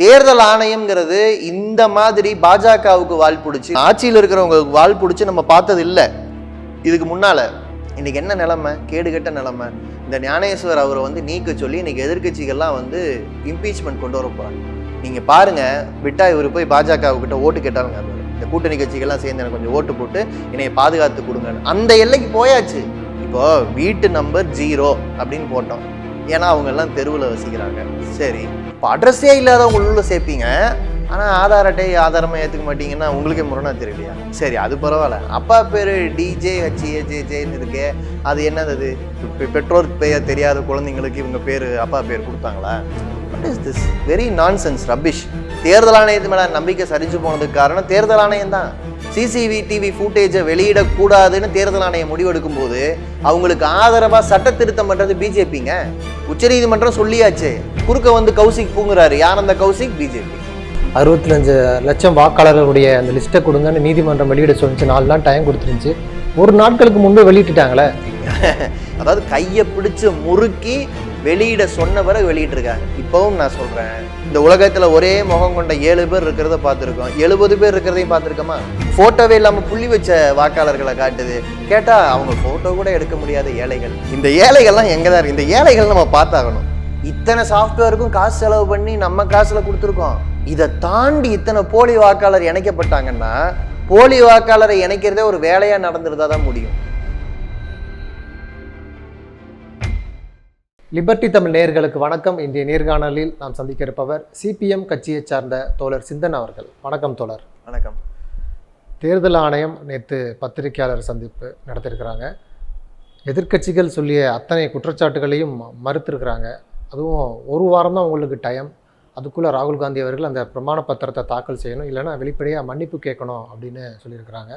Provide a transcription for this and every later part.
தேர்தல் ஆணையம்ங்கிறது இந்த மாதிரி பாஜகவுக்கு வால் பிடிச்சி ஆட்சியில் இருக்கிறவங்களுக்கு வால் பிடிச்சி நம்ம பார்த்தது இல்லை. இதுக்கு முன்னால் இன்றைக்கி என்ன நிலமை? கேடுகெட்ட நிலமை. இந்த ஞானேஸ்வர் அவரை வந்து நீக்க சொல்லி இன்றைக்கி எதிர்க்கட்சிகள்லாம் வந்து இம்பீச்மெண்ட் கொண்டு வர போகிறாங்க நீங்கள் பாருங்க விட்டா இவர் போய் பாஜகவுக்கிட்ட ஓட்டு கேட்டாருங்க இந்த கூட்டணி கட்சிகள்லாம் சேர்ந்து எனக்கு கொஞ்சம் ஓட்டு போட்டு என்னை பாதுகாத்து கொடுங்க அந்த எல்லைக்கு போயாச்சு. இப்போ வீட்டு நம்பர் ஜீரோ அப்படின்னு போட்டோம். ஏன்னா அவங்கெல்லாம் தெருவில் வசிக்கிறாங்க. சரி. இப்போ அட்ரஸே இல்லாதவங்க உள்ளே சேர்ப்பீங்க. ஆனால் ஆதார் அட்டை ஆதாரமாக ஏற்றுக்க மாட்டீங்கன்னா உங்களுக்கே முரணா தெரியலையா? சரி அது பரவாயில்ல. அப்பா பேர் டிஜே ஹச்ஏ இருக்கே. அது என்னது? பெற்றோர் பெயர் தெரியாத குழந்தைங்களுக்கு இவங்க பேர் அப்பா பேர் கொடுத்தாங்களா what is this very nonsense rubbish தேர்தல் ஆணையத்து மேலே நம்பிக்கை சரிஞ்சு போனதுக்கு காரணம் தேர்தல் ஆணையம் தான். சிசிவி டிவி ஃபூட்டேஜை வெளியிடக்கூடாதுன்னு தேர்தல் ஆணையம் முடிவெடுக்கும் போது அவங்களுக்கு ஆதரவாக சட்ட திருத்தம் பண்ணுறது பிஜேபிங்க உச்சநீதிமன்றம் சொல்லியாச்சு. குறுக்க வந்து கௌசிக் பூங்குறாரு. யார் அந்த கௌசிக்? பிஜேபி அறுபத்தஞ்சு லட்சம் வாக்காளர்களுடைய அந்த லிஸ்ட்டை கொடுங்கன்னு நீதிமன்றம் வெளியிட சொல்லிச்சு. நாலு நாள் டைம் கொடுத்துருந்துச்சு. ஒரு நாட்களுக்கு முன்பே வெளியிட்டுட்டாங்களே. அதாவது கையை பிடிச்சு முறுக்கி வெளியிட சொன்ன பிறகு வெளியிட்டிருக்காங்க. இப்பவும் நான் சொல்கிறேன் இந்த உலகத்தில் ஒரே முகம் கொண்ட ஏழு பேர் இருக்கிறத பார்த்துருக்கோம். எழுபது பேர் இருக்கிறதையும் பார்த்துருக்கோமா? ஃபோட்டோவே இல்லாமல் புள்ளி வச்ச வாக்காளர்களை காட்டுது. கேட்டால் அவங்க ஃபோட்டோ கூட எடுக்க முடியாத ஏழைகள். இந்த ஏழைகள்லாம் எங்கே தான் இருக்குது இந்த ஏழைகள் நம்ம பார்த்தாகணும். இத்தனை சாஃப்ட்வேருக்கும் காசு செலவு பண்ணி நம்ம காசுல கொடுத்துருக்கோம். இதை தாண்டி இத்தனை போலி வாக்காளர் இணைக்கப்பட்டாங்கன்னா போலி வாக்காளரை இணைக்கிறதே ஒரு வேலையா நடந்துருந்தா தான் முடியும். லிபர்டி தமிழ் நேயர்களுக்கு வணக்கம். இன்றைய நேர்காணலில் நாம் சந்திக்க இருப்பவர் சிபிஎம் கட்சியைச் சார்ந்த தோழர் சிந்தன் அவர்கள். வணக்கம் தோழர். வணக்கம். தேர்தல் ஆணையம் நேற்று பத்திரிகையாளர் சந்திப்பு நடத்தியிருக்கிறாங்க. எதிர்க்கட்சிகள் சொல்லிய அத்தனை குற்றச்சாட்டுகளையும் மறுத்திருக்கிறாங்க. அதுவும் ஒரு வாரம் தான் உங்களுக்கு டைம் அதுக்குள்ளே ராகுல் காந்தி அவர்கள் அந்த பிரமாண பத்திரத்தை தாக்கல் செய்யணும். இல்லைன்னா வெளிப்படையாக மன்னிப்பு கேட்கணும் அப்படின்னு சொல்லியிருக்கிறாங்க.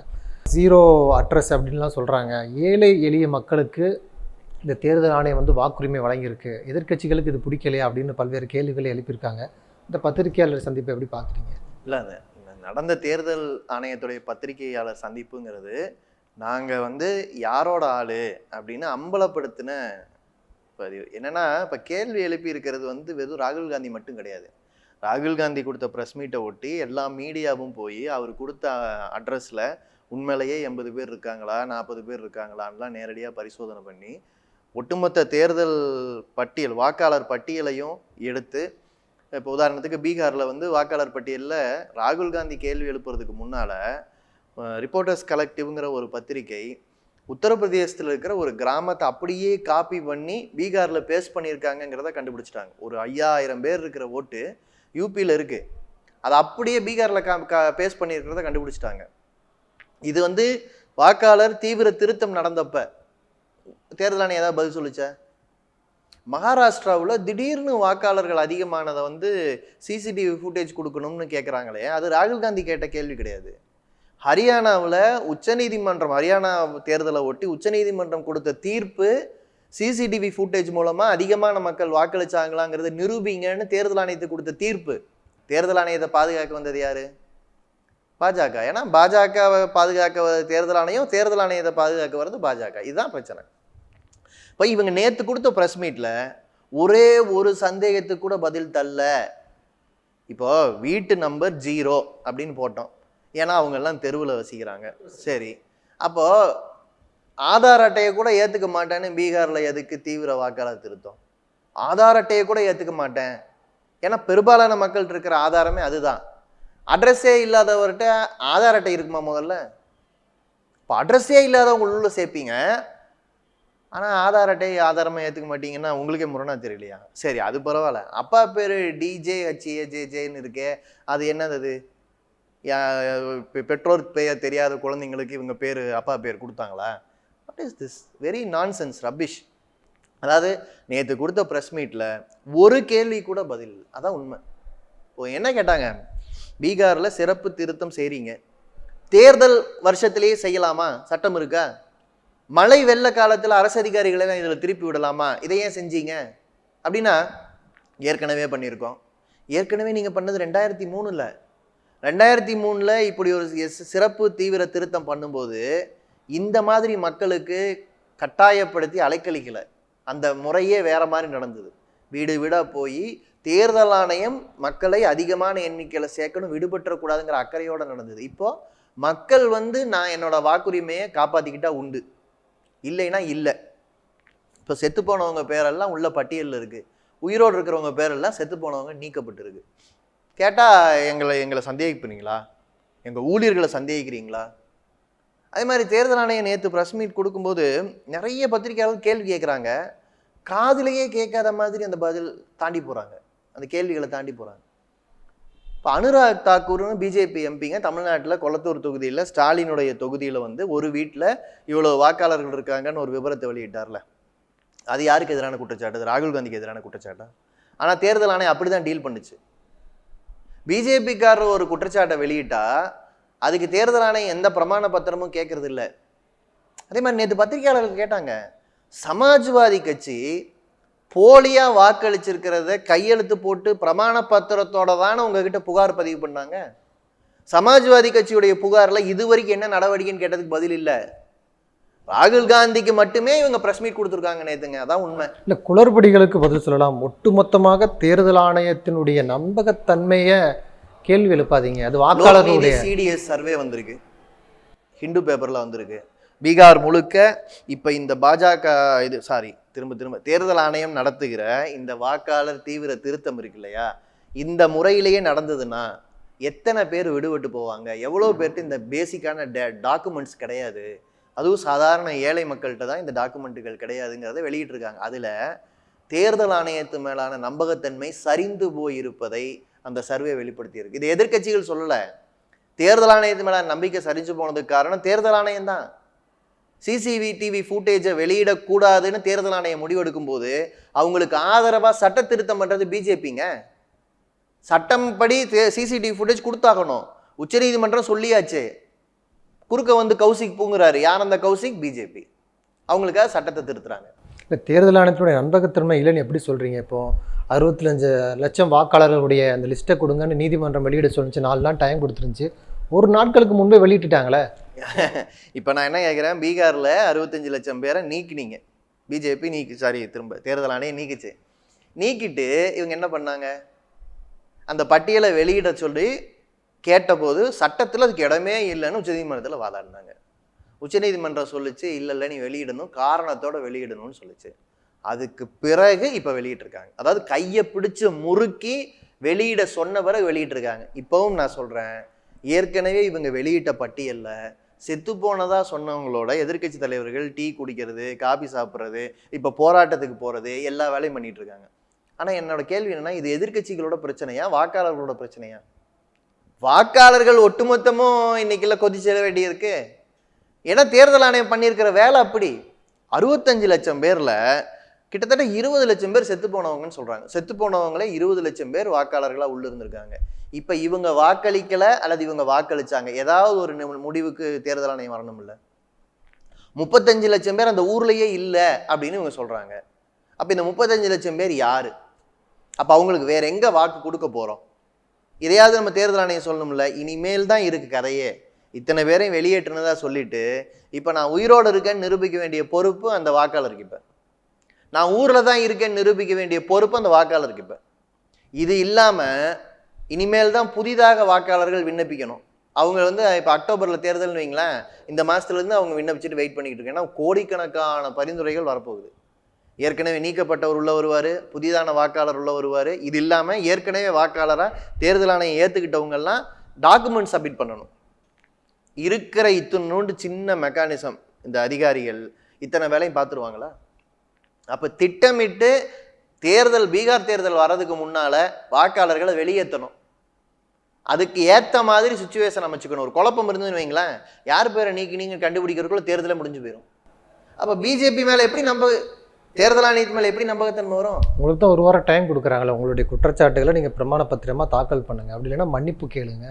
ஜீரோ அட்ரஸ் அப்படின்லாம் சொல்கிறாங்க ஏழை எளிய மக்களுக்கு இந்த தேர்தல் ஆணையம் வந்து வாக்குரிமை வழங்கியிருக்கு. எதிர்க்கட்சிகளுக்கு இது பிடிக்கலையா அப்படின்னு பல்வேறு கேள்விகளை எழுப்பியிருக்காங்க. இந்த பத்திரிகையாளர் சந்திப்பை எப்படி பார்க்குறீங்க? இல்லை அந்த நடந்த தேர்தல் ஆணையத்துடைய பத்திரிகையாளர் சந்திப்புங்கிறது நாங்கள் வந்து யாரோட ஆள் அப்படின்னு அம்பலப்படுத்தின பதிவு. என்னன்னா இப்போ கேள்வி எழுப்பி இருக்கிறது வந்து வெறும் ராகுல் காந்தி மட்டும் கிடையாது. ராகுல் காந்தி கொடுத்த ப்ரெஸ் மீட்டை ஒட்டி எல்லா மீடியாவும் போய் அவர் கொடுத்த அட்ரஸில் உண்மையிலேயே எண்பது பேர் இருக்காங்களா நாற்பது பேர் இருக்காங்களான்லாம் நேரடியாக பரிசோதனை பண்ணி ஒட்டுமொத்த தேர்தல் பட்டியல் வாக்காளர் பட்டியலையும் எடுத்து இப்போ உதாரணத்துக்கு பீகாரில் வந்து வாக்காளர் பட்டியலில் ராகுல் காந்தி கேள்வி எழுப்புறதுக்கு முன்னால் ரிப்போர்ட்டர்ஸ் கலெக்டிவ்ங்கிற ஒரு பத்திரிகை உத்தரப்பிரதேசத்தில் இருக்கிற ஒரு கிராமத்தை அப்படியே காப்பி பண்ணி பீகாரில் பேஸ்ட் பண்ணியிருக்காங்கங்கிறத கண்டுபிடிச்சிட்டாங்க. ஒரு ஐயாயிரம் பேர் இருக்கிற ஓட்டு யூபியில் இருக்குது அதை அப்படியே பீகாரில் கா கா பேஸ்ட் பண்ணியிருக்கிறத கண்டுபிடிச்சிட்டாங்க. இது வந்து வாக்காளர் தீவிர திருத்தம் நடந்தப்ப தேர்தல் ஆணையம் ஏதாவது பதில் சொல்லுச்சா? மகாராஷ்டிராவில் திடீர்னு வாக்காளர்கள் அதிகமானதை வந்து சிசிடிவி ஃபுட்டேஜ் கொடுக்கணும்னு கேட்குறாங்களே அது ராகுல் காந்தி கேட்ட கேள்வி கிடையாது. ஹரியானாவில் உச்சநீதிமன்றம் ஹரியானா தேர்தலை ஒட்டி உச்சநீதிமன்றம் கொடுத்த தீர்ப்பு சிசிடிவி ஃபுட்டேஜ் மூலமாக அதிகமான மக்கள் வாக்களிச்சாங்களாங்கிறது நிரூபிங்கன்னு தேர்தல் ஆணையத்துக்கு கொடுத்த தீர்ப்பு. தேர்தல் ஆணையத்தை பாதுகாக்க வந்தது யார்? பாஜக. ஏன்னா பாஜகவை பாதுகாக்க தேர்தல் ஆணையம் தேர்தல் ஆணையத்தை பாதுகாக்க வர்றது பாஜக. இதுதான் பிரச்சனை. இப்போ இவங்க நேற்று கொடுத்த ப்ரெஸ் மீட்டில் ஒரே ஒரு சந்தேகத்துக்கு கூட பதில் தரல இப்போ வீட்டு நம்பர் ஜீரோ அப்படின்னு போட்டோம். ஏன்னா அவங்கெல்லாம் தெருவில் வசிக்கிறாங்க. சரி. அப்போ ஆதார் அட்டையை கூட ஏற்றுக்க மாட்டேன்னு பீகாரில் எதுக்கு தீவிர வாக்காளர் திருத்தம்? ஆதார் அட்டையை கூட ஏற்றுக்க மாட்டேன். ஏன்னா பெரும்பாலான மக்கள்கிட்ட இருக்கிற ஆதாரமே அதுதான். அட்ரஸே இல்லாதவர்கிட்ட ஆதார் அட்டை இருக்குமா முதல்ல? இப்போ அட்ரஸே இல்லாதவங்க உள்ள சேர்ப்பீங்க. ஆனால் ஆதார் அட்டை ஆதாரமாக ஏற்றுக்க மாட்டீங்கன்னா உங்களுக்கே முரணா தெரியலையா? சரி அது பரவாயில்ல. அப்பா பேர் டிஜே ஹச்ஏ ஜே ஜேன்னு இருக்கே. அது என்னது பெற்றோர் பெயர் தெரியாத குழந்தைங்களுக்கு இவங்க பேர் அப்பா பேர் கொடுத்தாங்களா? What is this very nonsense rubbish அதாவது நேற்று கொடுத்த ப்ரெஸ் மீட்டில் ஒரு கேள்வி கூட பதில் அதான் உண்மை. இப்போ என்ன கேட்டாங்க? பீகாரில் சிறப்பு திருத்தம் செய்கிறீங்க தேர்தல் வருஷத்திலேயே செய்யலாமா? சட்டம் இருக்கா? மழை வெள்ள காலத்தில் அரசு அதிகாரிகளை இதில் திருப்பி விடலாமா? இதை ஏன் செஞ்சீங்க? அப்படின்னா ஏற்கனவே பண்ணியிருக்கோம். ஏற்கனவே நீங்கள் பண்ணது ரெண்டாயிரத்தி மூணில். ரெண்டாயிரத்தி மூணில் இப்படி ஒரு சிறப்பு தீவிர திருத்தம் பண்ணும்போது இந்த மாதிரி மக்களுக்கு கட்டாயப்படுத்தி அலைக்கழிக்கலை. அந்த முறையே வேற மாதிரி நடந்தது. வீடு வீடாக போய் தேர்தல் ஆணையம் மக்களை அதிகமான எண்ணிக்கையில் சேர்க்கணும் விடுபட்டுறக்கூடாதுங்கிற அக்கறையோடு நடந்தது. இப்போது மக்கள் வந்து நான் என்னோடய வாக்குரிமையை காப்பாற்றிக்கிட்டா உண்டு. இல்லைன்னா இல்லை. இப்போ செத்து போனவங்க பேரெல்லாம் உள்ள பட்டியலில் இருக்குது உயிரோடு இருக்கிறவங்க பேரெல்லாம் செத்து போனவங்க நீக்கப்பட்டிருக்கு. கேட்டால் எங்களை எங்களை சந்தேகிப்பீங்களா? எங்கள் ஊழியர்களை சந்தேகிக்கிறீங்களா? அதே மாதிரி தேர்தல் ஆணையம் நேற்று ப்ரெஸ் மீட் கொடுக்கும்போது நிறைய பத்திரிகையாளர் கேள்வி கேட்குறாங்க காதிலேயே கேட்காத மாதிரி அந்த பதில் தாண்டி போகிறாங்க அந்த கேள்விகளை தாண்டி போகிறாங்க இப்போ அனுராக் தாக்கூர்னு பிஜேபி எம்பிங்க தமிழ்நாட்டில் கொளத்தூர் தொகுதியில் ஸ்டாலினுடைய தொகுதியில் வந்து ஒரு வீட்டில் இவ்வளோ வாக்காளர்கள் இருக்காங்கன்னு ஒரு விவரத்தை வெளியிட்டார்ல. அது யாருக்கு எதிரான குற்றச்சாட்டு? ராகுல் காந்திக்கு எதிரான குற்றச்சாட்டா? ஆனால் தேர்தல் ஆணையம் அப்படி தான் டீல் பண்ணுச்சு. பிஜேபிக்காரர் ஒரு குற்றச்சாட்டை வெளியிட்டா அதுக்கு தேர்தல் ஆணையம் எந்த பிரமாண பத்திரமும் கேட்கறது இல்லை அதே மாதிரி நேற்று பத்திரிகையாளர்கள் கேட்டாங்க சமாஜ்வாதி கட்சி போலியாக வாக்களிச்சிருக்கிறத கையெழுத்து போட்டு பிரமாண பத்திரத்தோட தானே உங்ககிட்ட புகார் பதிவு பண்ணாங்க? சமாஜ்வாதி கட்சியுடைய புகாரில் இதுவரைக்கும் என்ன நடவடிக்கைன்னு கேட்டதுக்கு பதில் இல்லை. ராகுல் காந்திக்கு மட்டுமே இவங்க பிரஸ் மீட் கொடுத்துருக்காங்க நேத்துங்க. அதான் உண்மை. இல்லை குளறுபடிகளுக்கு பதில் சொல்லலாம். ஒட்டுமொத்தமாக தேர்தல் ஆணையத்தினுடைய நம்பகத்தன்மையை கேள்வி எழுப்பாதீங்க. அது வாக்காளர்களுடைய சிடிஎஸ் சர்வே வந்திருக்கு. ஹிந்து பேப்பர்ல வந்திருக்கு. பீகார் முழுக்க இப்ப இந்த பாஜக இது சாரி திரும்ப திரும்ப தேர்தல் ஆணையம் நடத்துகிற இந்த வாக்காளர் தீவிர திருத்தம் இருக்கு இல்லையா? இந்த முறையிலேயே நடந்ததுன்னா எத்தனை பேர் விடுபட்டு போவாங்க? எவ்வளோ பேர்ட்டு இந்த பேசிக்கான டாக்குமெண்ட்ஸ் கிடையாது. அதுவும் சாதாரண ஏழை மக்கள்கிட்ட தான் இந்த டாக்குமெண்ட்டுகள் கிடையாதுங்கிறத வெளியிட்டிருக்காங்க. அதில் தேர்தல் ஆணையத்து மேலான நம்பகத்தன்மை சரிந்து போயிருப்பதை அந்த சர்வே வெளிப்படுத்தியிருக்கு. இது எதிர்க்கட்சிகள் சொல்லலை. தேர்தல் ஆணையத்து மேலான நம்பிக்கை சரிஞ்சு போனதுக்கு காரணம் தேர்தல் ஆணையம் தான். சிசிவி டிவி ஃபூட்டேஜை வெளியிடக்கூடாதுன்னு தேர்தல் ஆணையம் முடிவெடுக்கும் போது அவங்களுக்கு ஆதரவாக சட்ட திருத்தம் பண்ணுறது பிஜேபிங்க. சட்டம் படி சிசிடிவி ஃபுட்டேஜ் கொடுத்தாகணும். உச்சநீதிமன்றம் சொல்லியாச்சு. குறுக்க வந்து கௌசிக் பூங்குறாரு. யார் அந்த கௌசிக்? பிஜேபி அவங்களுக்காக சட்டத்தை திருத்துறாங்க. இந்த தேர்தல் ஆணையத்தினுடைய நம்பகத்தன்மை இல்லைன்னு எப்படி சொல்கிறீங்க இப்போ? அறுபத்தஞ்சு லட்சம் வாக்காளர்களுடைய அந்த லிஸ்ட்டை கொடுங்கன்னு நீதிமன்றம் வெளியிட சொல்லிச்சு. நாலு நாள் டைம் கொடுத்துருந்துச்சு. ஒரு நாட்களுக்கு முன்பே வெளியிட்டுட்டாங்களே? இப்போ நான் என்ன கேட்குறேன் பீகாரில் அறுபத்தஞ்சு லட்சம் பேரை நீக்கினீங்க. பிஜேபி நீக்கி சாரி திரும்ப தேர்தல் ஆணையம் நீக்கிச்சு. நீக்கிட்டு இவங்க என்ன பண்ணாங்க? அந்த பட்டியலை வெளியிட சொல்லி கேட்டபோது சட்டத்தில் அதுக்கு இடமே இல்லைன்னு உச்சநீதிமன்றத்தில் வாதாடினாங்க. உச்சநீதிமன்றம் சொல்லிச்சு இல்லை இல்லை நீ வெளியிடணும் காரணத்தோடு வெளியிடணும்னு சொல்லுச்சு. அதுக்கு பிறகு இப்போ வெளியிட்டிருக்காங்க. அதாவது கையை பிடிச்சி முறுக்கி வெளியிட சொன்ன பிறகு வெளியிட்டிருக்காங்க. இப்போவும் நான் சொல்கிறேன் ஏற்கனவே இவங்க வெளியிட்ட பட்டியலில் செத்து போனதாக சொன்னவங்களோட எதிர்க்கட்சி தலைவர்கள் டீ குடிக்கிறது காபி சாப்பிட்றது இப்போ போராட்டத்துக்கு போகிறது எல்லா வேலையும் பண்ணிகிட்ருக்காங்க இருக்காங்க. ஆனால் என்னோட கேள்வி என்னென்னா இது எதிர்கட்சிகளோட பிரச்சனையா வாக்காளர்களோட பிரச்சனையா? வாக்காளர்கள் ஒட்டுமொத்தமும் இன்னைக்குள்ள கொதிச்சிட வேண்டியிருக்கு. ஏன்னா தேர்தல் ஆணையம் பண்ணியிருக்கிற வேலை அப்படி. அறுபத்தஞ்சு லட்சம் பேரில் கிட்டத்தட்ட இருபது லட்சம் பேர் செத்து போனவங்கன்னு சொல்கிறாங்க செத்து போனவங்களே இருபது லட்சம் பேர் வாக்காளர்களாக உள்ள இருந்திருக்காங்க. இப்போ இவங்க வாக்களிக்கலை அல்லது இவங்க வாக்களிச்சாங்க? ஏதாவது ஒரு முடிவுக்கு தேர்தல் ஆணையம் வரணும் இல்லை முப்பத்தஞ்சு லட்சம் பேர் அந்த ஊர்லேயே இல்லை அப்படின்னு இவங்க சொல்கிறாங்க அப்போ இந்த முப்பத்தஞ்சு லட்சம் பேர் யார்? அப்போ அவங்களுக்கு வேற எங்கே வாக்கு கொடுக்க போகிறோம் இதையாவது நம்ம தேர்தல் ஆணையம் சொல்லணும்ல இனிமேல் தான் இருக்குது கதையே. இத்தனை பேரையும் வெளியேற்றினதா சொல்லிட்டு இப்போ நான் உயிரோடு இருக்கேன்னு நிரூபிக்க வேண்டிய பொறுப்பு அந்த வாக்காளருக்கு இப்போ. நான் ஊரில் தான் இருக்கேன்னு நிரூபிக்க வேண்டிய பொறுப்பு அந்த வாக்காளருக்கு இப்போ. இது இல்லாமல் இனிமேல் தான் புதிதாக வாக்காளர்கள் விண்ணப்பிக்கணும். அவங்க வந்து இப்போ அக்டோபரில் தேர்தல்னு வைங்களேன் இந்த மாதத்துலேருந்து அவங்க விண்ணப்பிச்சுட்டு வெயிட் பண்ணிக்கிட்டு இருக்கேன். ஏன்னா கோடிக்கணக்கான பரிந்துரைகள் வரப்போகுது. ஏற்கனவே நீக்கப்பட்டவர் உள்ள வருவார் புதிதான வாக்காளர் உள்ள வருவார். இது இல்லாமல் ஏற்கனவே வாக்காளராக தேர்தல் ஆணையம் ஏற்றுக்கிட்டவங்கெல்லாம் டாக்குமெண்ட் சப்மிட் பண்ணணும். இருக்கிற இத்தனோண்டு சின்ன மெக்கானிசம் இந்த அதிகாரிகள் இத்தனை வேலையும் பார்த்துருவாங்களா? அப்போ திட்டமிட்டு தேர்தல் பீகார் தேர்தல் வர்றதுக்கு முன்னால் வாக்காளர்களை வெளியேற்றணும். அதுக்கு ஏற்ற மாதிரி சுச்சுவேஷன் அமைச்சுக்கணும். ஒரு குழப்பம் இருந்ததுன்னு வைங்களேன். யார் பேரை நீக்கி நீங்கள் கண்டுபிடிக்கிறதுக்குள்ள தேர்தலே முடிஞ்சு போயிடும் அப்போ பிஜேபி மேலே எப்படி நம்ம தேர்தல் ஆணையத்து மேலே எப்படி நம்பகத்தன்மை வரும்? உங்களுக்கு தான் ஒரு வாரம் டைம் கொடுக்குறாங்களே உங்களுடைய குற்றச்சாட்டுகளை நீங்கள் பிரமாண பத்திரமா தாக்கல் பண்ணுங்க. அப்படி இல்லைன்னா மன்னிப்பு கேளுங்க.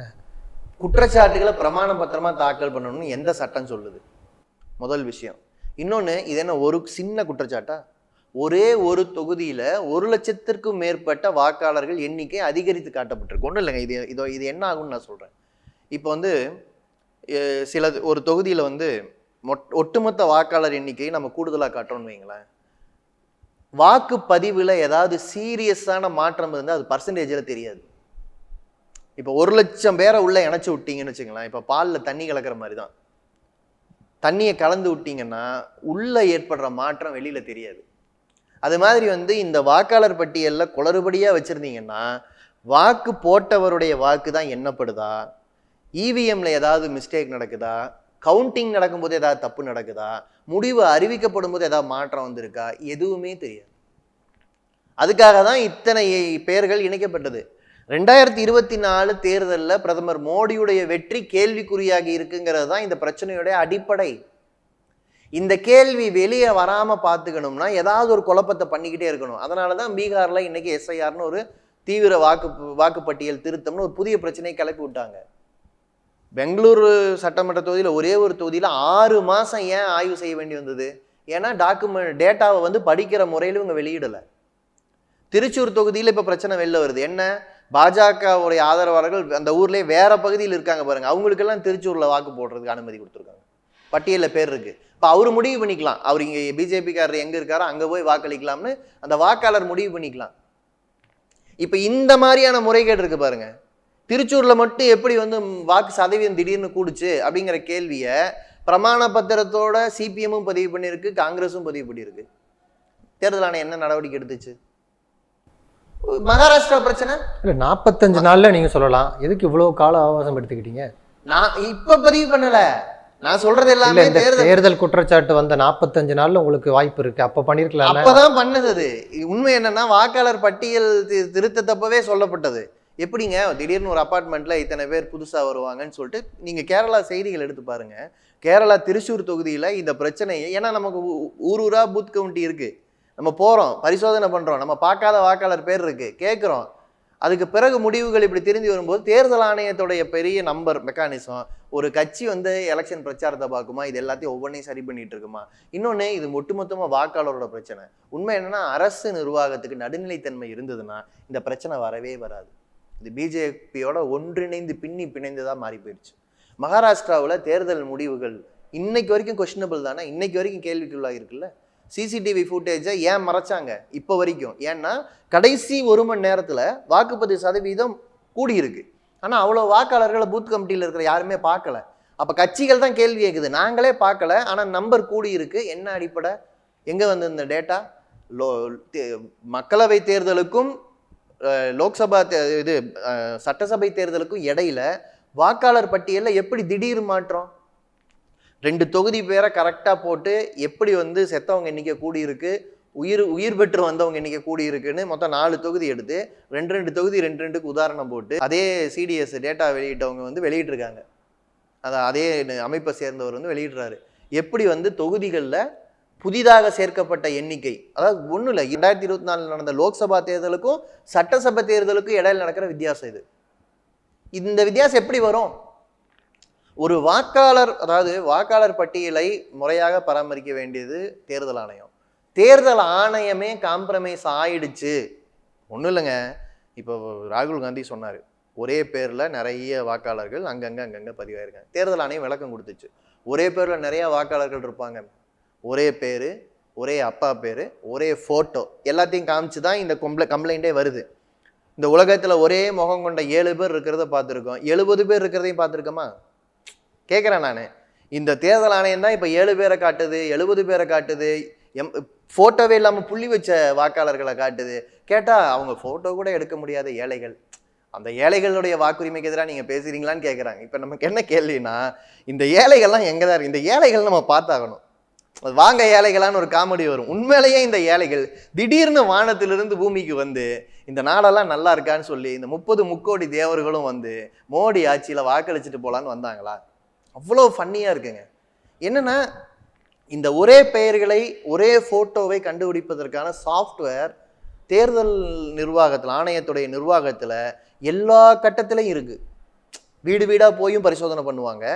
குற்றச்சாட்டுகளை பிரமாண பத்திரமா தாக்கல் பண்ணணும்னு எந்த சட்டம் சொல்லுது? முதல் விஷயம். இன்னொன்று இது என்ன ஒரு சின்ன குற்றச்சாட்டா? ஒரே ஒரு தொகுதியில ஒரு லட்சத்திற்கும் மேற்பட்ட வாக்காளர்கள் எண்ணிக்கை அதிகரித்து காட்டப்பட்டிருக்கு. ஒன்றும் இல்லைங்க இது இதோ இது என்ன ஆகும்னு நான் சொல்றேன். இப்போ வந்து சில ஒரு தொகுதியில வந்து மொட் ஒட்டுமொத்த வாக்காளர் எண்ணிக்கையை நம்ம கூடுதலாக காட்டுறோம்னு வைங்களேன் வாக்குப்பதிவில் ஏதாவது சீரியஸான மாற்றம் இருந்தால் அது பர்சன்டேஜில் தெரியாது. இப்போ ஒரு லட்சம் பேரை உள்ளே இணைச்சி விட்டீங்கன்னு வச்சுங்களேன் இப்போ பாலில் தண்ணி கலக்கிற மாதிரி தான் தண்ணியை கலந்து விட்டீங்கன்னா உள்ளே ஏற்படுற மாற்றம் வெளியில் தெரியாது. அது மாதிரி வந்து இந்த வாக்காளர் பட்டியலில் குளறுபடியாக வச்சுருந்தீங்கன்னா வாக்கு போட்டவருடைய வாக்கு தான் எண்ணப்படுதா இவிஎம்ல ஏதாவது மிஸ்டேக் நடக்குதா? கவுண்டிங் நடக்கும்போது ஏதாவது தப்பு நடக்குதா? முடிவு அறிவிக்கப்படும் போது ஏதாவது மாற்றம் வந்திருக்கா? எதுவுமே தெரியாது. அதுக்காக தான் இத்தனை பெயர்கள் இணைக்கப்பட்டது. ரெண்டாயிரத்தி இருபத்தி நாலு தேர்தலில் பிரதமர் மோடியுடைய வெற்றி கேள்விக்குறியாகி இருக்குங்கிறது தான் இந்த பிரச்சனையுடைய அடிப்படை. இந்த கேள்வி வெளியே வராமல் பார்த்துக்கணும்னா ஏதாவது ஒரு குழப்பத்தை பண்ணிக்கிட்டே இருக்கணும். அதனால தான் பீகாரில் இன்றைக்கி எஸ்ஐஆர்னு ஒரு தீவிர வாக்கு வாக்குப்பட்டியல் திருத்தம்னு ஒரு புதிய பிரச்சனையை கிளப்பி விட்டாங்க. பெங்களூரு சட்டமன்ற தொகுதியில் ஒரே ஒரு தொகுதியில் ஆறு மாதம் ஏன் ஆய்வு செய்ய வேண்டி வந்தது? ஏன்னா டாக்குமெண்ட் டேட்டாவை வந்து படிக்கிற முறையில் இவங்க வெளியிடலை. திருச்சூர் தொகுதியில் இப்போ பிரச்சனை வெளில வருது. என்ன? பாஜகவுடைய ஆதரவாளர்கள் அந்த ஊர்லேயே வேற பகுதியில் இருக்காங்க பாருங்கள் அவங்களுக்கெல்லாம் திருச்சூரில் வாக்கு போடுறதுக்கு அனுமதி கொடுத்துருக்காங்க. பட்டியலில் பேர் இருக்குது இப்போ அவர் முடிவு பண்ணிக்கலாம். அவர் இங்கே பிஜேபிக்காரர் எங்கே இருக்காரோ அங்கே போய் வாக்களிக்கலாம்னு அந்த வாக்காளர் முடிவு பண்ணிக்கலாம். இப்போ இந்த மாதிரியான முறைகேடு இருக்குது பாருங்கள் திருச்சூர்ல மட்டும் எப்படி வந்து வாக்கு சதவீதம் திடீர்னு கூடுச்சு அப்படிங்கிற கேள்வியை பிரமாண பத்திரத்தோட சிபிஎம்மும் பதிவு பண்ணியிருக்கு காங்கிரஸும் பதிவு பண்ணியிருக்கு. தேர்தல் ஆணையம் என்ன நடவடிக்கை எடுத்துச்சு? மகாராஷ்டிரா பிரச்சனை? இல்லை நாற்பத்தஞ்சு நாள்ல நீங்க சொல்லலாம். எதுக்கு இவ்வளவு கால அவகாசம் எடுத்துக்கிட்டீங்க? நான் இப்ப பதிவு பண்ணல. நான் சொல்றது எல்லாமே தேர்தல் குற்றச்சாட்டு வந்த நாற்பத்தஞ்சு நாள்ல உங்களுக்கு வாய்ப்பு இருக்கு. அப்ப பண்ணிருக்கலாம் அப்பதான் பண்ணது அது. உண்மை என்னன்னா வாக்காளர் பட்டியல் தி- திருத்தத்தப்பவே சொல்லப்பட்டது. எப்படிங்க? திடீர்னு ஒரு அப்பார்ட்மெண்ட்டில் இத்தனை பேர் புதுசாக வருவாங்கன்னு சொல்லிட்டு நீங்கள் கேரளா செய்திகள் எடுத்து பாருங்கள் கேரளா திருச்சூர் தொகுதியில் இந்த பிரச்சனையை ஏன்னா நமக்கு ஊ- ஊர் ஊராக பூத் கவுண்டி இருக்குது நம்ம போகிறோம் பரிசோதனை பண்ணுறோம் நம்ம பார்க்காத வாக்காளர் பேர் இருக்குது கேட்குறோம். அதுக்கு பிறகு முடிவுகள் இப்படி திரும்பி வரும்போது தேர்தல் ஆணையத்துடைய பெரிய நம்பர் மெக்கானிசம் ஒரு கட்சி வந்து எலெக்ஷன் பிரச்சாரத்தை பார்க்குமா? இது எல்லாத்தையும் ஒவ்வொன்றையும் சரி பண்ணிட்டு இருக்குமா? இன்னொன்று இது ஒட்டுமொத்தமாக வாக்காளரோட பிரச்சனை. உண்மை என்னன்னா அரசு நிர்வாகத்துக்கு நடுநிலைத்தன்மை இருந்ததுன்னா இந்த பிரச்சனை வரவே வராது. இது பிஜேபியோட ஒன்றிணைந்து பின்னி பிணைந்ததாக மாறி போயிடுச்சு. மகாராஷ்டிராவில் தேர்தல் முடிவுகள் இன்னைக்கு வரைக்கும் கொஸ்டினபிள் தானே? இன்னைக்கு வரைக்கும் கேள்விக்குள்ளாக இருக்குல்ல? சிசிடிவி ஃபுட்டேஜை ஏன் மறைச்சாங்க? இப்போ வரைக்கும். ஏன்னா கடைசி ஒரு மணி நேரத்தில் வாக்குப்பதிவு சதவீதம் கூடியிருக்கு. ஆனால் அவ்வளோ வாக்காளர்களை பூத் கமிட்டியில் இருக்கிற யாருமே பார்க்கல. அப்போ கட்சிகள் தான் கேள்வி கேட்குது நாங்களே பார்க்கல. ஆனால் நம்பர் கூடியிருக்கு. என்ன அடிப்படை? எங்கே வந்து இந்த டேட்டா லோ மக்களவை தேர்தலுக்கும் லோக்சபா தே- இது சட்டசபை தேர்தலுக்கும் இடையில வாக்காளர் பட்டியலில் எப்படி திடீர் மாற்றம்? ரெண்டு தொகுதி பேரை கரெக்டாக போட்டு எப்படி வந்து செத்தவங்க எண்ணிக்கை கூடி இருக்கு உயிர் உயிர் பெற்று வந்தவங்க எண்ணிக்கை கூடி இருக்குன்னு மொத்தம் நாலு தொகுதி எடுத்து ரெண்டு ரெண்டு தொகுதி ரெண்டு ரெண்டுக்கு உதாரணம் போட்டு அதே சிடிஎஸ் டேட்டா வெளியிட்டவங்க வந்து வெளியிட்டிருக்காங்க. அதை அதே அமைப்பை சேர்ந்தவர் வந்து வெளியிடுறாரு. எப்படி வந்து தொகுதிகளில் புதிதாக சேர்க்கப்பட்ட எண்ணிக்கை. அதாவது ஒன்றும் இல்லை ரெண்டாயிரத்தி இருபத்தி நாலில் நடந்த லோக்சபா தேர்தலுக்கும் சட்டசபை தேர்தலுக்கும் இடையில் நடக்கிற வித்தியாசம் இது. இந்த வித்தியாசம் எப்படி வரும்? ஒரு வாக்காளர் அதாவது வாக்காளர் பட்டியலை முறையாக பராமரிக்க வேண்டியது தேர்தல் ஆணையம். தேர்தல் ஆணையமே காம்ப்ரமைஸ் ஆயிடுச்சு. ஒன்றும் இல்லைங்க. இப்போ ராகுல் காந்தி சொன்னார் ஒரே பேரில் நிறைய வாக்காளர்கள் அங்கங்கே அங்கங்கே பதிவாயிருக்காங்க. தேர்தல் ஆணையம் விளக்கம் கொடுத்துச்சு. ஒரே பேரில் நிறைய வாக்காளர்கள் இருப்பாங்க. ஒரே பேர் ஒரே அப்பா பேர் ஒரே ஃபோட்டோ எல்லாத்தையும் காமிச்சு தான் இந்த கம்ப்ளை கம்ப்ளைண்ட்டே வருது. இந்த உலகத்தில் ஒரே முகம் கொண்ட ஏழு பேர் இருக்கிறத பார்த்துருக்கோம். எழுபது பேர் இருக்கிறதையும் பார்த்துருக்கோமா? கேட்குறேன் நான். இந்த தேர்தல் ஆணையம் தான் இப்போ ஏழு பேரை காட்டுது எழுபது பேரை காட்டுது எம் ஃபோட்டோவே இல்லாமல் புள்ளி வச்ச வாக்காளர்களை காட்டுது. கேட்டால் அவங்க ஃபோட்டோ கூட எடுக்க முடியாத ஏழைகள். அந்த ஏழைகளுடைய வாக்குரிமைக்கு எதிராக நீங்கள் பேசுகிறீங்களான்னு கேட்குறாங்க இப்போ நமக்கு என்ன கேள்வினா இந்த ஏழைகள்லாம் எங்கே தான் இருக்குது இந்த ஏழைகள் நம்ம பார்த்தாகணும். வாங்க ஏழைகளான்னு ஒரு காமெடி வரும். உண்மையிலேயே இந்த ஏழைகள் திடீர்னு வானத்திலிருந்து பூமிக்கு வந்து இந்த நாடெல்லாம் நல்லா இருக்கான்னு சொல்லி இந்த முப்பது முக்கோடி தேவர்களும் வந்து மோடி ஆட்சியில் வாக்களிச்சுட்டு போகலான்னு வந்தாங்களா? அவ்வளோ ஃபன்னியாக இருக்குங்க. என்னென்னா இந்த ஒரே பெயர்களை ஒரே ஃபோட்டோவை கண்டுபிடிப்பதற்கான சாஃப்ட்வேர் தேர்தல் நிர்வாகத்தில் ஆணையத்துடைய நிர்வாகத்தில் எல்லா கட்டத்திலையும் இருக்குது வீடு வீடாக போயும் பரிசோதனை பண்ணுவாங்க.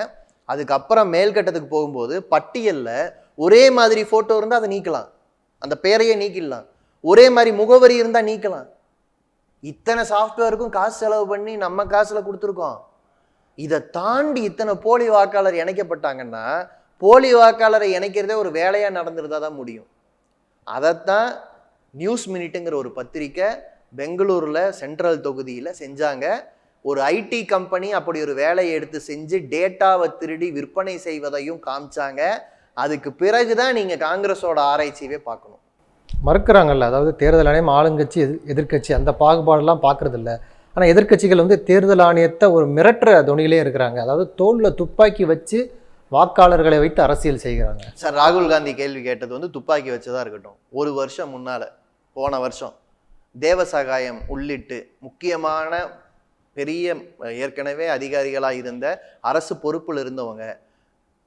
அதுக்கப்புறம் மேல் கட்டத்துக்கு போகும்போது பட்டியலில் ஒரே மாதிரி ஃபோட்டோ இருந்தால் அதை நீக்கலாம். அந்த பேரையே நீக்கிடலாம். ஒரே மாதிரி முகவரி இருந்தால் நீக்கலாம். இத்தனை சாஃப்ட்வேருக்கும் காசு செலவு பண்ணி நம்ம காசில் கொடுத்துருக்கோம். இதை தாண்டி இத்தனை போலி வாக்காளர் இணைக்கப்பட்டாங்கன்னா போலி வாக்காளரை இணைக்கிறதே ஒரு வேலையாக நடந்துருந்தா தான் முடியும். அதைத்தான் நியூஸ் மினிட்டுங்கிற ஒரு பத்திரிக்கை பெங்களூரில் சென்ட்ரல் தொகுதியில் செஞ்சாங்க. ஒரு ஐடி கம்பெனி அப்படி ஒரு வேலையை எடுத்து செஞ்சு டேட்டாவை திருடி விற்பனை செய்வதையும் காமிச்சாங்க. அதுக்கு பிறகு தான் நீங்கள் காங்கிரஸோட ஆராய்ச்சியவே பார்க்கணும். மறுக்கிறாங்கல்ல அதாவது தேர்தல் ஆணையம் ஆளுங்கட்சி எதிர் எதிர்க்கட்சி அந்த பாகுபாடெல்லாம் பார்க்கறது இல்ல ஆனால் எதிர்க்கட்சிகள் வந்து தேர்தல் ஆணையத்தை ஒரு மிரட்டுற துணியிலே இருக்கிறாங்க. அதாவது தோளில் துப்பாக்கி வச்சு வாக்காளர்களை வைத்து அரசியல் செய்கிறாங்க. சார் ராகுல் காந்தி கேள்வி கேட்டது வந்து துப்பாக்கி வச்சதா இருக்கட்டும். ஒரு வருஷம் முன்னால போன வருஷம் தேவசகாயம் உள்ளிட்டு முக்கியமான பெரிய ஏற்கனவே அதிகாரிகளாக இருந்த அரசு பொறுப்பில் இருந்தவங்க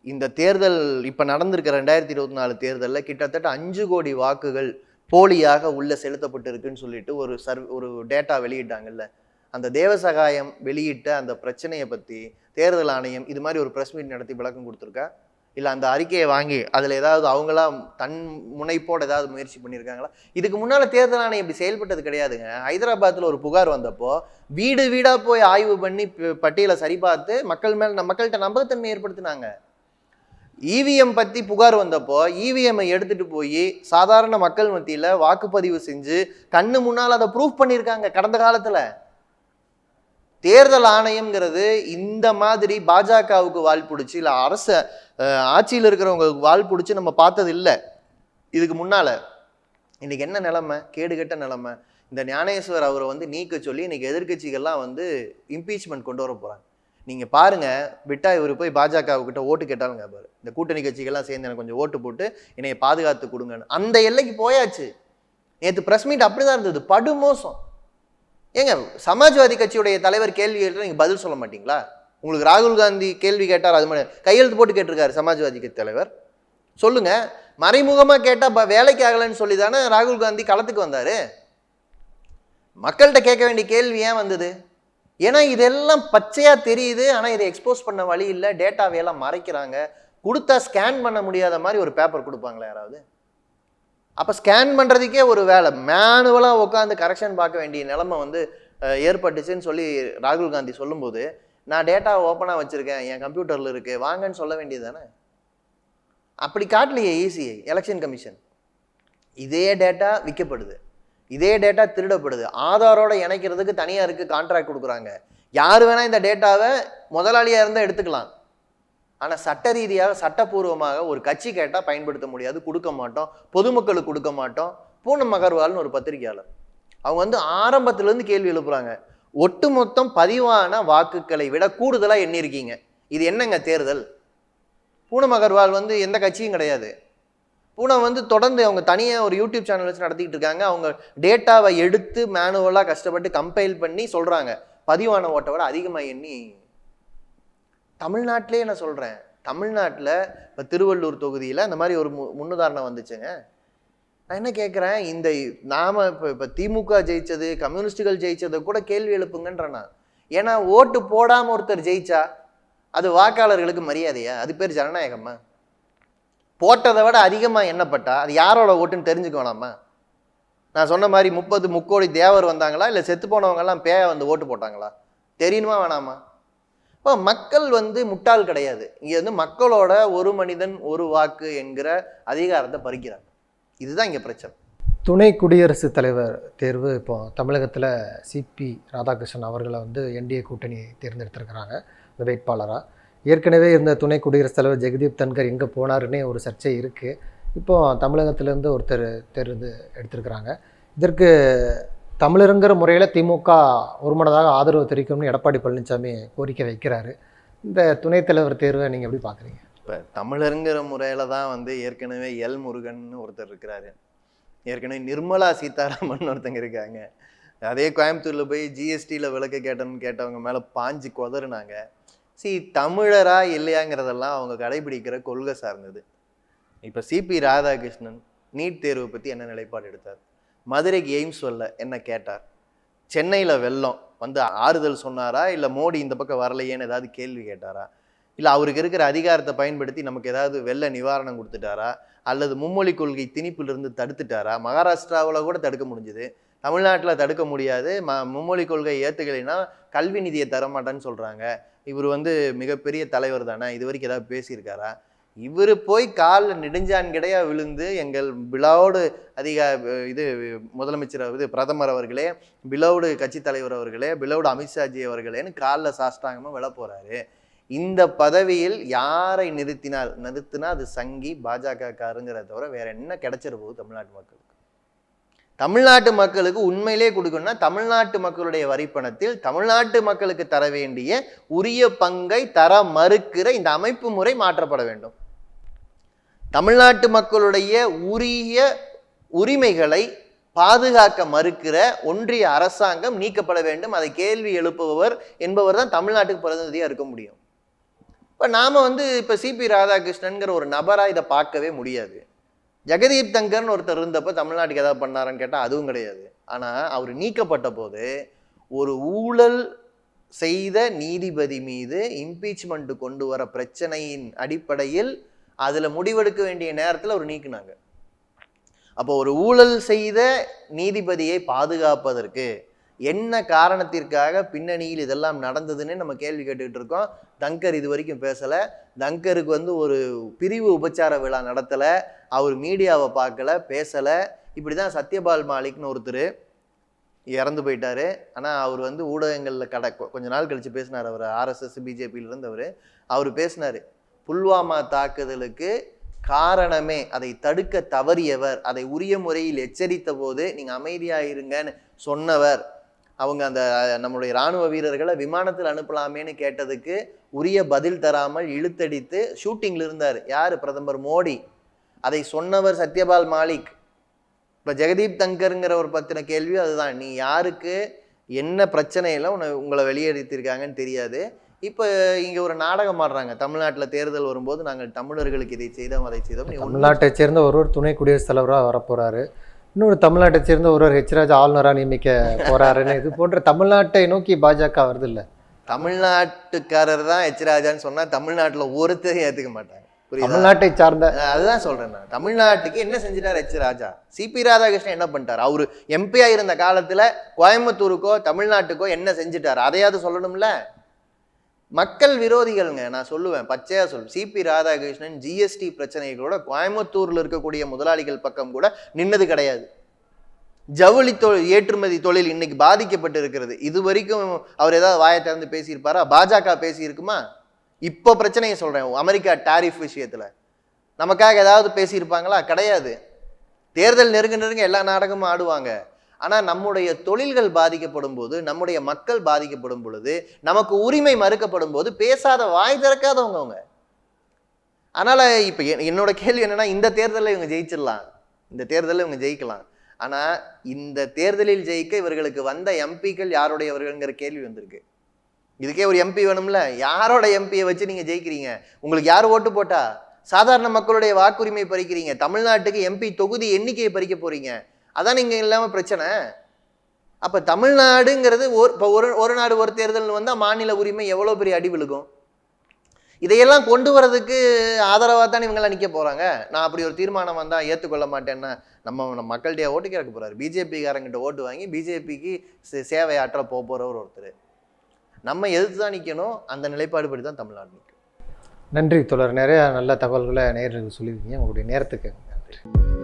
இந்த தேர்தல் இப்போ நடந்திருக்க ரெண்டாயிரத்தி இருபத்தி நாலு தேர்தலில் கிட்டத்தட்ட அஞ்சு கோடி வாக்குகள் போலியாக உள்ளே செலுத்தப்பட்டிருக்குன்னு சொல்லிட்டு ஒரு சர்வ் ஒரு டேட்டா வெளியிட்டாங்கல்ல. அந்த தேவசகாயம் வெளியிட்ட அந்த பிரச்சனையை பற்றி தேர்தல் ஆணையம் இது மாதிரி ஒரு ப்ரெஸ் மீட் நடத்தி விளக்கம் கொடுத்துருக்கா? இல்லை அந்த அறிக்கையை வாங்கி அதில் ஏதாவது அவங்களா தன் முனைப்போடு ஏதாவது முயற்சி பண்ணியிருக்காங்களா? இதுக்கு முன்னால் தேர்தல் ஆணையம் இப்படி செயல்பட்டது கிடையாதுங்க. ஹைதராபாத்தில் ஒரு புகார் வந்தப்போ வீடு வீடாக போய் ஆய்வு பண்ணி ப- பட்டியலை சரிபார்த்து மக்கள் மேல் மக்கள்கிட்ட நம்பகத்தன்மை ஏற்படுத்தினாங்க. இவிஎம் பற்றி புகார் வந்தப்போ இவிஎம்மை எடுத்துகிட்டு போய் சாதாரண மக்கள் மத்தியில் வாக்குப்பதிவு செஞ்சு கண்ணு முன்னால் அதை ப்ரூஃப் பண்ணியிருக்காங்க கடந்த காலத்தில். தேர்தல் ஆணையம்ங்கிறது இந்த மாதிரி பாஜகவுக்கு வால் பிடிச்சி இல்லை அரச ஆட்சியில் இருக்கிறவங்களுக்கு வால் பிடிச்சி நம்ம பார்த்தது இல்லை இதுக்கு முன்னால். இன்றைக்கி என்ன நிலமை? கேடுகெட்ட நிலமை. இந்த ஞானேஸ்வர் அவரை வந்து நீக்க சொல்லி இன்னைக்கு எதிர்க்கட்சிகள்லாம் வந்து இம்பீச்மெண்ட் கொண்டு வர போகிறாங்க நீங்கள் பாருங்கள் விட்டா இவர் போய் பாஜகவுக்கிட்ட ஓட்டு கேட்டாலும் பாரு. இந்த கூட்டணி கட்சிகள்லாம் சேர்ந்து எனக்கு கொஞ்சம் ஓட்டு போட்டு என்னையை பாதுகாத்து கொடுங்கன்னு. அந்த எல்லைக்கு போயாச்சு. நேற்று ப்ரெஸ் மீட் அப்படிதான் இருந்தது. படுமோசம். ஏங்க சமாஜ்வாதி கட்சியுடைய தலைவர் கேள்வி கேட்டால் நீங்கள் பதில் சொல்ல மாட்டீங்களா? உங்களுக்கு ராகுல் காந்தி கேள்வி கேட்டார் அது மாதிரி கையெழுத்து போட்டு கேட்டிருக்காரு சமாஜ்வாதி கட்சி தலைவர். சொல்லுங்கள் மறைமுகமாக கேட்டால் வேலைக்கு ஆகலைன்னு சொல்லி தானே ராகுல் காந்தி களத்துக்கு வந்தார்? மக்கள்கிட்ட கேட்க வேண்டிய கேள்வி ஏன் வந்தது? ஏன்னா இதெல்லாம் பச்சையாக தெரியுது ஆனால் இதை எக்ஸ்போஸ் பண்ண வழி இல்லை டேட்டாவையெல்லாம் மறைக்கிறாங்க. கொடுத்தா ஸ்கேன் பண்ண முடியாத மாதிரி ஒரு பேப்பர் கொடுப்பாங்களா யாராவது? அப்போ ஸ்கேன் பண்ணுறதுக்கே ஒரு வேலை. மேனுவலாக உட்காந்து கரெக்ஷன் பார்க்க வேண்டிய நிலமை வந்து ஏற்பட்டுச்சுன்னு சொல்லி ராகுல் காந்தி சொல்லும்போது நான் டேட்டா ஓப்பனாக வச்சுருக்கேன் என் கம்ப்யூட்டரில் இருக்குது வாங்கன்னு சொல்ல வேண்டியது தானே அப்படி காட்டலையே ஈஸியை எலெக்ஷன் கமிஷன் இதே டேட்டா விற்கப்படுது. இதே டேட்டா திருடப்படுது. ஆதாரோட இணைக்கிறதுக்கு தனியாருக்கு கான்ட்ராக்ட் கொடுக்குறாங்க. யார் வேணால் இந்த டேட்டாவை முதலாளியாக இருந்தால் எடுத்துக்கலாம். ஆனால் சட்ட ரீதியாக சட்டப்பூர்வமாக ஒரு கட்சி கேட்டால் பயன்படுத்த முடியாது கொடுக்க மாட்டோம். பொதுமக்களுக்கு கொடுக்க மாட்டோம். பூனம் அகர்வால்னு ஒரு பத்திரிகையாளர். அவங்க வந்து ஆரம்பத்துலேருந்து கேள்வி எழுப்புறாங்க. ஒட்டுமொத்தம் பதிவான வாக்குகளை விட கூடுதலாக எண்ணிருக்கீங்க இது என்னங்க தேர்தல்? பூனம் அகர்வால் வந்து எந்த கட்சியும் கிடையாது. பூனை வந்து தொடர்ந்து அவங்க தனியாக ஒரு யூடியூப் சேனல் வச்சு நடத்திக்கிட்டு இருக்காங்க. அவங்க டேட்டாவை எடுத்து மேனுவலாக கஷ்டப்பட்டு கம்பைல் பண்ணி சொல்கிறாங்க பதிவான ஓட்டை விட அதிகமாக எண்ணி தமிழ்நாட்டிலே நான் சொல்கிறேன் தமிழ்நாட்டில் இப்போ திருவள்ளூர் தொகுதியில் அந்த மாதிரி ஒரு மு முன்னுதாரணம் வந்துச்சுங்க. நான் என்ன கேட்குறேன் இந்த நாம் இப்போ இப்போ திமுக ஜெயித்தது கம்யூனிஸ்டுகள் ஜெயித்ததை கூட கேள்வி எழுப்புங்கன்றேன் நான். ஏன்னா ஓட்டு போடாமல் ஒருத்தர் ஜெயிச்சா அது வாக்காளர்களுக்கு மரியாதையா? அது பேர் ஜனநாயகமா போட்டதை விட அதிகமாக எண்ணப்பட்டா அது யாரோட ஓட்டுன்னு தெரிஞ்சுக்க வேணாமா நான் சொன்ன மாதிரி முப்பது முக்கோடி தேவர் வந்தாங்களா? இல்லை செத்து போனவங்கெல்லாம் பேய வந்து ஓட்டு போட்டாங்களா? தெரியணுமா வேணாமா? இப்போ மக்கள் வந்து முட்டாள் கிடையாது. இங்கே வந்து மக்களோட ஒரு மனிதன் ஒரு வாக்கு என்கிற அதிகாரத்தை பறிக்கிறாங்க. இதுதான் இங்கே பிரச்சனை. துணை குடியரசுத் தலைவர் தேர்வு இப்போ தமிழகத்தில் சிபி ராதாகிருஷ்ணன் அவர்களை வந்து என்டிஏ கூட்டணி தேர்ந்தெடுத்திருக்கிறாங்க. இந்த வேட்பாளராக ஏற்கனவே இருந்த துணை குடியரசுத் தலைவர் ஜெகதீப் தன்கர் எங்கே போனாருன்னே ஒரு சர்ச்சை இருக்குது இப்போ தமிழகத்திலேருந்து ஒருத்தர் தேர்ந்து எடுத்திருக்கிறாங்க. இதற்கு தமிழருங்கிற முறையில் திமுக ஒருமனதாக ஆதரவு தெரிவிக்கும்னு எடப்பாடி பழனிசாமி கோரிக்கை வைக்கிறாரு. இந்த துணைத் தலைவர் தேர்வை நீங்கள் எப்படி பார்க்குறீங்க இப்போ தமிழருங்கிற முறையில் தான் வந்து ஏற்கனவே எல் முருகன் ஒருத்தர் இருக்கிறாரு. ஏற்கனவே நிர்மலா சீதாராமன் ஒருத்தங்க இருக்காங்க. அதே கோயம்புத்தூரில் போய் ஜிஎஸ்டியில் விளக்க கேட்டோன்னு கேட்டவங்க மேலே பாஞ்சு குதறினாங்க. சி தமிழரா இல்லையாங்கிறதெல்லாம் அவங்க கடைபிடிக்கிற கொள்கை சார்ந்தது. இப்போ சிபி ராதாகிருஷ்ணன் நீட் தேர்வை பற்றி என்ன நிலைப்பாடு எடுத்தார்? மதுரைக்கு எய்ம்ஸ் வரல என்ன கேட்டார்? சென்னையில் வெள்ளம் வந்து ஆறுதல் சொன்னாரா? இல்லை மோடி இந்த பக்கம் வரலையேன்னு ஏதாவது கேள்வி கேட்டாரா? இல்லை அவருக்கு இருக்கிற அதிகாரத்தை பயன்படுத்தி நமக்கு ஏதாவது வெள்ள நிவாரணம் கொடுத்துட்டாரா? அல்லது மும்மொழி கொள்கை திணிப்பிலிருந்து தடுத்துட்டாரா? மகாராஷ்டிராவில் கூட தடுக்க முடிஞ்சுது. தமிழ்நாட்டில் தடுக்க முடியாது. ம மும்மொழி கொள்கை ஏற்றுக்கலைன்னா கல்வி நிதியை தர மாட்டேன்னு சொல்கிறாங்க இவர் வந்து மிகப்பெரிய தலைவர் தானே? இது வரைக்கும் ஏதாவது பேசியிருக்காரா? இவர் போய் காலில் நெடுஞ்சான் கிடையா விழுந்து எங்கள் பிலாவோடு அதிக இது முதலமைச்சர் இது பிரதமர் அவர்களே பிலவுடு கட்சி தலைவர் அவர்களே பிலோடு அமித்ஷாஜி அவர்களேன்னு காலில் சாஷ்டாங்கமாக விழ போகிறாரு இந்த பதவியில் யாரை நிறுத்தினால்? நிறுத்தினா அது சங்கி பாஜக காருங்கிறத தவிர வேற என்ன கிடைச்சிட போகுது தமிழ்நாட்டு மக்களுக்கு? தமிழ்நாட்டு மக்களுக்கு உண்மையிலே கொடுக்கணும்னா தமிழ்நாட்டு மக்களுடைய வரிப்பணத்தில் தமிழ்நாட்டு மக்களுக்கு தர வேண்டிய உரிய பங்கை தர மறுக்கிற இந்த அமைப்பு முறை மாற்றப்பட வேண்டும். தமிழ்நாட்டு மக்களுடைய உரிய உரிமைகளை பாதுகாக்க மறுக்கிற ஒன்றிய அரசாங்கம் நீக்கப்பட வேண்டும். அதை கேள்வி எழுப்புபவர் என்பவர் தான் தமிழ்நாட்டுக்கு பிரதிநிதியாக இருக்க முடியும். இப்போ நாம் வந்து இப்போ சிபி ராதாகிருஷ்ணன்கிற ஒரு நபராக இதை பார்க்கவே முடியாது. ஜெகதீப் தங்கர்னு ஒருத்தர் இருந்தப்ப தமிழ்நாட்டுக்கு ஏதாவது பண்ணாரான்னு கேட்டால் அதுவும் கிடையாது. ஆனால் அவர் நீக்கப்பட்ட போது ஒரு ஊழல் செய்த நீதிபதி மீது இம்பீச்மெண்ட் கொண்டு வர பிரச்சனையின் அடிப்படையில் அதில் முடிவெடுக்க வேண்டிய நேரத்தில் அவர் நீக்கினாங்க. அப்போ ஒரு ஊழல் செய்த நீதிபதியை பாதுகாப்பதற்கு என்ன காரணத்திற்காக பின்னணியில் இதெல்லாம் நடந்ததுன்னு நம்ம கேள்வி கேட்டுக்கிட்டு இருக்கோம். தங்கர் இது வரைக்கும் பேசலை. தங்கருக்கு வந்து ஒரு பிரிவு உபச்சார விழா நடத்தலை. அவர் மீடியாவை பார்க்கல பேசலை. இப்படி தான் சத்யபால் மாலிக்னு ஒருத்தர் இறந்து போயிட்டாரு. ஆனால் அவர் வந்து ஊடகங்களில் கடை கொஞ்ச நாள் கழித்து பேசினார் அவர். ஆர்எஸ்எஸ் பிஜேபியிலேருந்து அவர். அவர் பேசினார். புல்வாமா தாக்குதலுக்கு காரணமே அதை தடுக்க தவறியவர் அதை உரிய முறையில் எச்சரித்த போது நீங்கள் அமைதியாக இருங்கன்னு சொன்னவர். அவங்க அந்த நம்முடைய இராணுவ வீரர்களை விமானத்தில் அனுப்பலாமேன்னு கேட்டதுக்கு உரிய பதில் தராமல் இழுத்தடித்து ஷூட்டிங்கில் இருந்தார். யார்? பிரதமர் மோடி. அதை சொன்னவர் சத்யபால் மாலிக். இப்போ ஜெகதீப் தங்கருங்கிற ஒரு பத்தின கேள்வி அதுதான். நீ யாருக்கு என்ன பிரச்சனையில் உன்னை உங்களை வெளியேற்றிருக்காங்கன்னு தெரியாது. இப்போ இங்கே ஒரு நாடகம் ஆடுறாங்க. தமிழ்நாட்டில் தேர்தல் வரும்போது நாங்கள் தமிழர்களுக்கு இதை செய்தோம் அதை செய்தோம். தமிழ்நாட்டை சேர்ந்த ஒருவர் துணை குடியரசுத் தலைவராக வரப்போறாரு. இன்னொரு தமிழ்நாட்டை சேர்ந்த ஒருவர் ஹெச்ராஜ் ஆளுநராக நியமிக்க போறாருன்னு இது போன்ற தமிழ்நாட்டை நோக்கி பாஜக வருது இல்ல தமிழ்நாட்டுக்காரர் தான் எச் ராஜான்னு சொன்னா தமிழ்நாட்டுல ஒருத்தரையும் ஏத்துக்க மாட்டாங்க. தமிழ்நாட்டை சார்ந்த அதுதான் சொல்றேன் நான். தமிழ்நாட்டுக்கு என்ன செஞ்சிட்டார் எச் ராஜா? சிபி ராதாகிருஷ்ணன் என்ன பண்ணிட்டார்? அவரு எம்பியா இருந்த காலத்துல கோயம்புத்தூருக்கோ தமிழ்நாட்டுக்கோ என்ன செஞ்சிட்டார்? அதையாவது சொல்லணும்ல? மக்கள் விரோதிகள்ங்க நான் சொல்லுவேன். பச்சையாக சொல். சிபி ராதாகிருஷ்ணன் ஜிஎஸ்டி பிரச்சனைகளோட கோயம்புத்தூரில் இருக்கக்கூடிய முதலாளிகள் பக்கம் கூட நின்னது கிடையாது. ஜவுளி தொழில் ஏற்றுமதி தொழில் இன்னைக்கு பாதிக்கப்பட்டு இருக்கிறது இது வரைக்கும் அவர் ஏதாவது வாயை திறந்து பேசியிருப்பாரா? பாஜக பேசியிருக்குமா? இப்போ பிரச்சனையை சொல்கிறேன் அமெரிக்கா டாரிஃப் விஷயத்தில். நமக்காக ஏதாவது பேசியிருப்பாங்களா? கிடையாது. தேர்தல் நெருங்க நெருங்க எல்லா நாடகமும் ஆடுவாங்க. ஆனால் நம்முடைய தொழில்கள் பாதிக்கப்படும் போது நம்முடைய மக்கள் பாதிக்கப்படும் பொழுது நமக்கு உரிமை மறுக்கப்படும் போது பேசாத வாய் திறக்காதவங்க அவங்க. அதனால் இப்போ என்- என்னோட கேள்வி என்னென்னா இந்த தேர்தலில் இவங்க ஜெயிச்சிடலாம். இந்த தேர்தலில் இவங்க ஜெயிக்கலாம். ஆனால் இந்த தேர்தலில் ஜெயிக்க இவர்களுக்கு வந்த எம்பிக்கள் யாருடையவர்கள்ங்கிற கேள்வி வந்திருக்கு. இதுக்கே ஒரு எம்பி வேணும்ல? யாரோட எம்பியை வச்சு நீங்கள் ஜெயிக்கிறீங்க? உங்களுக்கு யார் ஓட்டு போட்டா? சாதாரண மக்களுடைய வாக்குரிமை பறிக்கிறீங்க. தமிழ்நாட்டுக்கு எம்பி தொகுதி எண்ணிக்கையை பறிக்க போகிறீங்க அதான் இங்கே இல்லாமல் பிரச்சனை. அப்போ தமிழ்நாடுங்கிறது ஒரு இப்போ ஒரு ஒரு நாடு ஒரு தேர்தல் வந்தால் மாநில உரிமை எவ்வளோ பெரிய அடி விழுகும்? இதையெல்லாம் கொண்டு வரதுக்கு ஆதரவாக தான் இவங்கெல்லாம் நிற்க போகிறாங்க நான் அப்படி ஒரு தீர்மானம் வந்தால் ஏற்றுக்கொள்ள மாட்டேன்னா நம்ம நம்ம மக்கள்கிட்ட ஓட்டு கேட்க போகிறாரு பிஜேபிக்காரங்கிட்ட ஓட்டு வாங்கி பிஜேபிக்கு சேவையாற்ற போக போகிறவர் ஒருத்தர். நம்ம எதிர்த்து தான் நிற்கணும் அந்த நிலைப்பாடு படி தான் தமிழ்நாடு நிற்கும் நன்றி தொடர் நிறையா நல்ல தகவல்களை நேர்களுக்கு சொல்லியிருக்கீங்க. உங்களுடைய நேரத்துக்கு நன்றி.